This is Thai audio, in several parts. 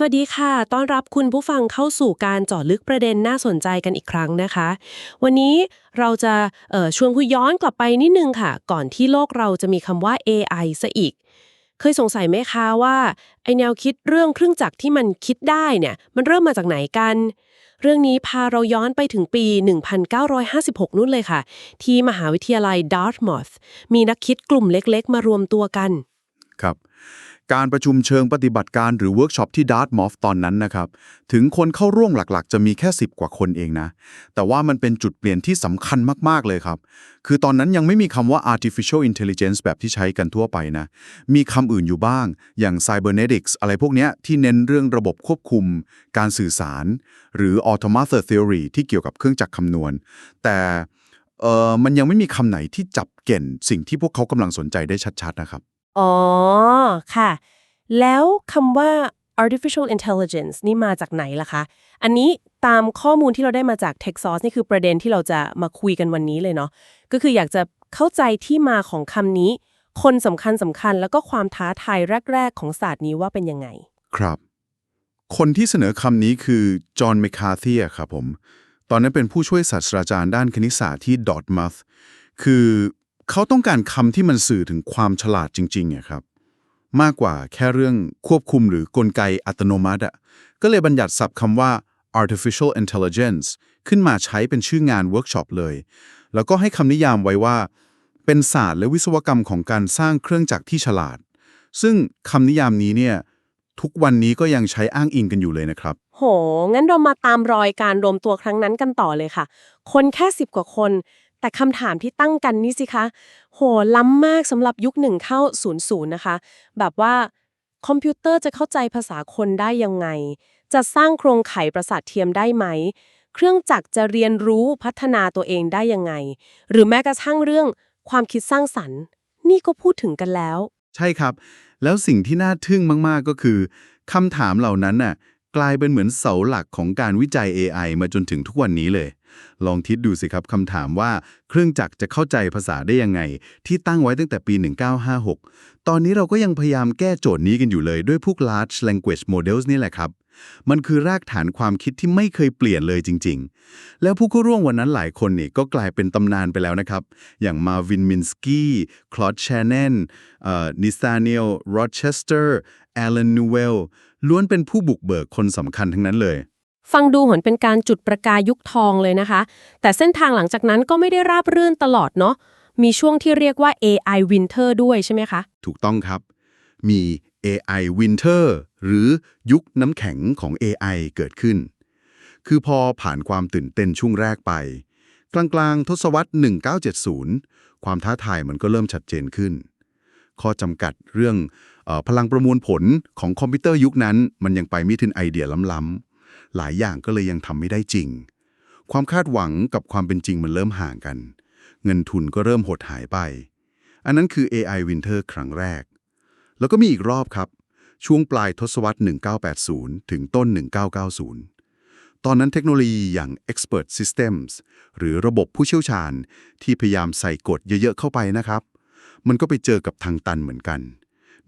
สวัสดีค่ะ ต้อนรับคุณผู้ฟังเข้าสู่การเจาะลึกประเด็นน่าสนใจกันอีกครั้งนะคะ วันนี้เราจะออชวนคุยย้อนกลับไปนิดนึงค่ะ ก่อนที่โลกเราจะมีคำว่า AI ซะอีก เคยสงสัยไหมคะว่าไอแนวคิดเรื่องเครื่องจักรที่มันคิดได้เนี่ย มันเริ่มมาจากไหนกัน เรื่องนี้พาเราย้อนไปถึงปี 1956 นู่นเลยค่ะ ที่มหาวิทยาลัย Dartmouth มีนักคิดกลุ่มเล็กๆ มารวมตัวกัน ครับ การประชุมเชิงปฏิบัติการหรือเวิร์กช็อปที่ดาร์ตมอฟตอนนั้นนะครับ ถึงคนเข้าร่วมหลักๆ จะมีแค่ 10 กว่าคนเองนะ แต่ว่ามันเป็นจุดเปลี่ยนที่สำคัญมากๆเลยครับ คือตอนนั้นยังไม่มีคำว่า artificial intelligence แบบที่ใช้กันทั่วไปนะ มีคำอื่นอยู่บ้าง อย่าง cybernetics อะไรพวกเนี้ยที่เน้นเรื่องระบบควบคุม การสื่อสาร หรือ automata theory ที่เกี่ยวกับเครื่องจักรคำนวณ แต่เออมันยังไม่มีคำไหนที่จับเก่นสิ่งที่พวกเขากำลังสนใจได้ชัดๆนะครับ อ๋อ ค่ะ แล้วคำว่า artificial intelligence นี่มาจากไหนล่ะคะ อันนี้ตามข้อมูลที่เราได้มาจาก Texas นี่คือประเด็นที่เราจะมาคุยกันวันนี้เลยเนาะ ก็คืออยากจะเข้าใจที่มาของคำนี้ คนสำคัญสำคัญแล้วก็ความท้าทายแรก ๆ ของศาสตร์นี้ว่าเป็นยังไง ครับ คนที่เสนอคำนี้คือจอห์นแมคคาธียครับผม ตอนนั้นเป็นผู้ช่วยศาสตราจารย์ด้านคณิตศาสตร์ที่ดอ t มั u คือ เขาต้องการคำที่มันสื่อถึงความฉลาดจริงๆอะครับ มากกว่าแค่เรื่องควบคุมหรือกลไกอัตโนมัติอะก็เลยบัญญัติศัพท์คำว่า artificial intelligence ขึ้นมาใช้เป็นชื่องานเวิร์กช็อปเลย แล้วก็ให้คำนิยามไว้ว่า เป็นศาสตร์และวิศวกรรมของการสร้างเครื่องจักรที่ฉลาด ซึ่งคำนิยามนี้เนี่ยทุกวันนี้ก็ยังใช้อ้างอิงกันอยู่เลยนะครับ โห งั้นเรามาตามรอยการรวมตัวครั้งนั้นกันต่อเลยค่ะ คนแค่สิบกว่าคน แต่คำถามที่ตั้งกันนี่สิคะ โหล้ำมากสำหรับยุคหนึ่งเข้าศูนย์ศูนย์นะคะ แบบว่าคอมพิวเตอร์จะเข้าใจภาษาคนได้ยังไง จะสร้างโครงข่ายประสาทเทียมได้ไหม เครื่องจักรจะเรียนรู้พัฒนาตัวเองได้ยังไง หรือแม้กระทั่งเรื่องความคิดสร้างสรรค์ นี่ก็พูดถึงกันแล้ว ใช่ครับ แล้วสิ่งที่น่าทึ่งมากๆก็คือคำถามเหล่านั้นน่ะกลายเป็นเหมือนเสาหลักของการวิจัย AI มาจนถึงทุกวันนี้เลย ลองคิดดูสิครับคำถามว่าเครื่องจักรจะเข้าใจภาษาได้ยังไง ที่ตั้งไว้ตั้งแต่ปี 1956 ตอนนี้เราก็ยังพยายามแก้โจทย์นี้กันอยู่เลยด้วยพวก large language models นี่แหละครับมันคือรากฐานความคิดที่ไม่เคยเปลี่ยนเลยจริง ๆ แล้วผู้เข้าร่วมวันนั้นหลายคนนี่ก็กลายเป็นตำนานไปแล้วนะครับ อย่างมาวินมินสกี้คลอดแชนเนนนิซาเนียลโรเชสเตอร์แอลเลนนูเวลล้วนเป็นผู้บุกเบิกคนสำคัญทั้งนั้นเลย ฟังดูเหมือนเป็นการจุดประกายยุคทองเลยนะคะ แต่เส้นทางหลังจากนั้นก็ไม่ได้ราบรื่นตลอดเนาะ มีช่วงที่เรียกว่า AI Winter ด้วยใช่ไหมคะ ถูกต้องครับ มี AI Winter หรือยุคน้ำแข็งของ AI เกิดขึ้น คือพอผ่านความตื่นเต้นช่วงแรกไป กลางๆ ทศวรรษ 1970 ความท้าทายมันก็เริ่มชัดเจนขึ้น ข้อจำกัดเรื่องออพลังประมวลผลของคอมพิวเตอร์ยุคนั้น มันยังไปไม่ถึงไอเดียล้ำๆ หลายอย่างก็เลยยังทำไม่ได้จริง ความคาดหวังกับความเป็นจริงมันเริ่มห่างกัน เงินทุนก็เริ่มหดหายไป อันนั้นคือ AI Winter ครั้งแรก แล้วก็มีอีกรอบครับ ช่วงปลายทศวรรษ 1980 ถึงต้น 1990ตอนนั้นเทคโนโลยีอย่าง Expert Systems หรือระบบผู้เชี่ยวชาญที่พยายามใส่กฎเยอะๆเข้าไปนะครับ มันก็ไปเจอกับทางตันเหมือนกัน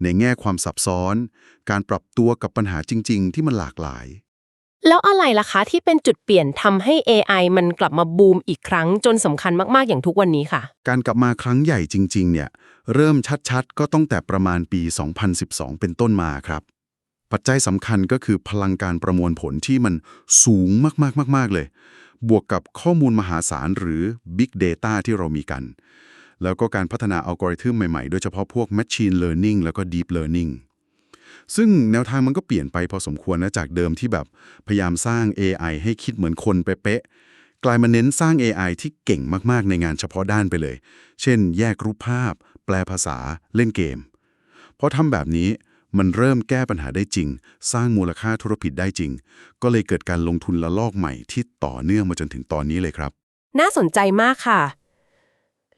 ในแง่ความซับซ้อน การปรับตัวกับปัญหาจริง ๆ ที่มันหลากหลาย แล้วอะไรล่ะคะที่เป็นจุดเปลี่ยนทำให้ AI มันกลับมาบูมอีกครั้งจนสำคัญมาก ๆ อย่างทุกวันนี้ค่ะ การกลับมาครั้งใหญ่จริง ๆ เนี่ย เริ่มชัด ๆ ก็ตั้งแต่ประมาณปี 2012 เป็นต้นมาครับ ปัจจัยสำคัญก็คือพลังการประมวลผลที่มันสูงมาก ๆ ๆ เลย บวกกับข้อมูลมหาศาลหรือ Big Data ที่เรามีกัน แล้วก็การพัฒนาอัลกอริทึมใหม่ ๆ โดยเฉพาะพวก Machine Learning แล้วก็ Deep Learning ซึ่งแนวทางมันก็เปลี่ยนไปพอสมควรนะจากเดิมที่แบบพยายามสร้าง AI ให้คิดเหมือนคนเป๊ะๆกลายมาเน้นสร้าง AI ที่เก่งมากๆ ในงานเฉพาะด้านไปเลย เช่น แยกรูปภาพ แปลภาษา เล่นเกม เพอทำแบบนี้มันเริ่มแก้ปัญหาได้จริง สร้างมูลค่าธุรกิจได้จริง ก็เลยเกิดการลงทุนละลอกใหม่ที่ต่อเนื่องมาจนถึงตอนนี้เลยครับ น่าสนใจมากค่ะ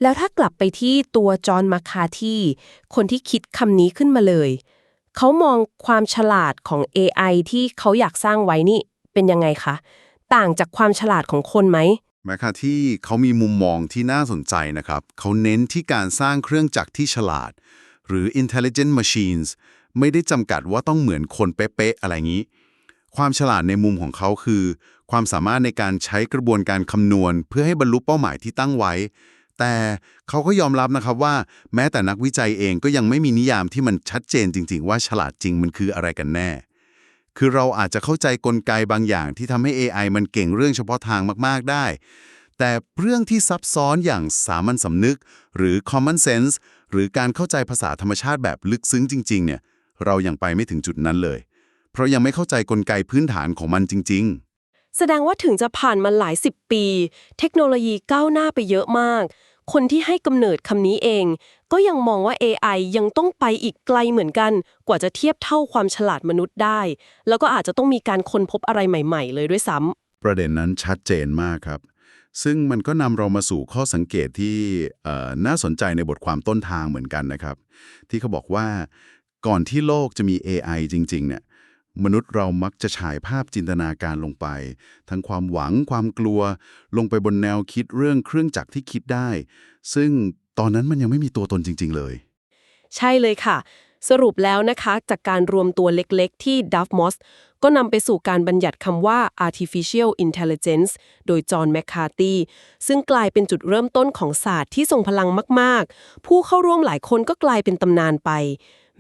แล้วถ้ากลับไปที่ตัวจอห์นมาคาที่ คนที่คิดคำนี้ขึ้นมาเลย เขามองความฉลาดของ AI ที่เขาอยากสร้างไว้นี่เป็นยังไงคะ ต่างจากความฉลาดของคนไหมแม้ค่ะที่เขามีมุมมองที่น่าสนใจนะครับ เขาเน้นที่การสร้างเครื่องจักรที่ฉลาด หรือ intelligent machines ไม่ได้จำกัดว่าต้องเหมือนคนเป๊ะๆอะไรงี้ ความฉลาดในมุมของเขาคือ ความสามารถในการใช้กระบวนการคำนวณ เพื่อให้บรรลุเป้าหมายที่ตั้งไว้ แต่เขาก็ยอมรับนะครับว่า แม้แต่นักวิจัยเองก็ยังไม่มีนิยามที่มันชัดเจนจริง ๆ ว่าฉลาดจริงมันคืออะไรกันแน่ คือเราอาจจะเข้าใจกลไกบางอย่างที่ทำให้ AI มันเก่งเรื่องเฉพาะทางมาก ๆ ได้ แต่เรื่องที่ซับซ้อนอย่างสามัญสำนึก หรือ common sense หรือการเข้าใจภาษาธรรมชาติแบบลึกซึ้งจริง ๆ เนี่ย เรายังไปไม่ถึงจุดนั้นเลย เพราะยังไม่เข้าใจกลไกพื้นฐานของมันจริง ๆ แสดงว่าถึงจะผ่านมาหลายสิบปี เทคโนโลยีก้าวหน้าไปเยอะมาก คนที่ให้กำเนิดคำนี้เอง ก็ยังมองว่า AI ยังต้องไปอีกไกลเหมือนกัน กว่าจะเทียบเท่าความฉลาดมนุษย์ได้ แล้วก็อาจจะต้องมีการค้นพบอะไรใหม่ๆ เลยด้วยซ้ำประเด็นนั้นชัดเจนมากครับ ซึ่งมันก็นำเรามาสู่ข้อสังเกตที่น่าสนใจในบทความต้นทางเหมือนกันนะครับ ที่เขาบอกว่า ก่อนที่โลกจะมี AI จริง ๆ เนี่ย มนุษย์เรามักจะฉายภาพจินตนาการลงไป ทั้งความหวังความกลัว ลงไปบนแนวคิดเรื่องเครื่องจักรที่คิดได้ ซึ่งตอนนั้นมันยังไม่มีตัวตนจริง ๆ เลย ใช่เลยค่ะ สรุปแล้วนะคะ จากการรวมตัวเล็กๆ ที่ d u f m o s ก็นำไปสู่การบัญญัติคำว่า artificial intelligence โดยจอห์นแมคคาร์ตีซึ่งกลายเป็นจุดเริ่มต้นของศาสตร์ที่ทรงพลังมาก ๆ ผู้เข้าร่วมหลายคนก็กลายเป็นตำนานไป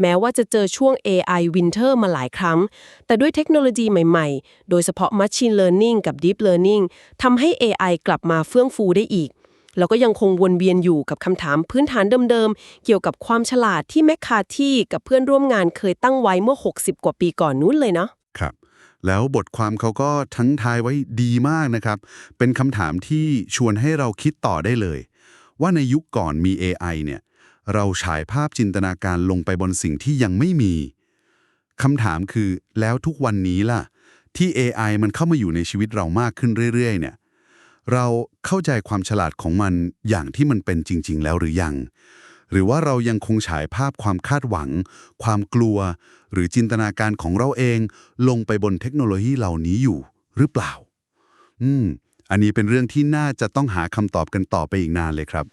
แม้ว่าจะเจอช่วง AI Winter มาหลายครั้ง แต่ด้วยเทคโนโลยีใหม่ๆ โดยเฉพาะ Machine Learning กับ Deep Learning ทำให้ AI กลับมาเฟื่องฟูได้อีก แล้วก็ยังคงวนเวียนอยู่กับคำถามพื้นฐานเดิมๆ เกี่ยวกับความฉลาดที่แมคคาทีกับเพื่อนร่วมงานเคยตั้งไว้เมื่อ 60 กว่าปีก่อนนู้นเลยเนาะครับแล้วบทความเขาก็ทั้งทายไว้ดีมากนะครับ เป็นคำถามที่ชวนให้เราคิดต่อได้เลย ว่าในยุคก่อนมี AI เนี่ย เราฉายภาพจินตนาการลงไปบนสิ่งที่ยังไม่มีคำถามคือแล้วทุกวันนี้ล่ะ ที่ AI มันเข้ามาอยู่ในชีวิตเรามากขึ้นเรื่อย ๆ เนี่ย เราเข้าใจความฉลาดของมันอย่างที่มันเป็นจริง ๆ แล้วหรือยัง หรือว่าเรายังคงฉายภาพความคาดหวัง ความกลัว หรือจินตนาการของเราเอง ลงไปบนเทคโนโลยีเหล่านี้อยู่หรือเปล่า อืม อันนี้เป็นเรื่องที่น่าจะต้องหาคำตอบกันต่อไปอีกนานเลยครับ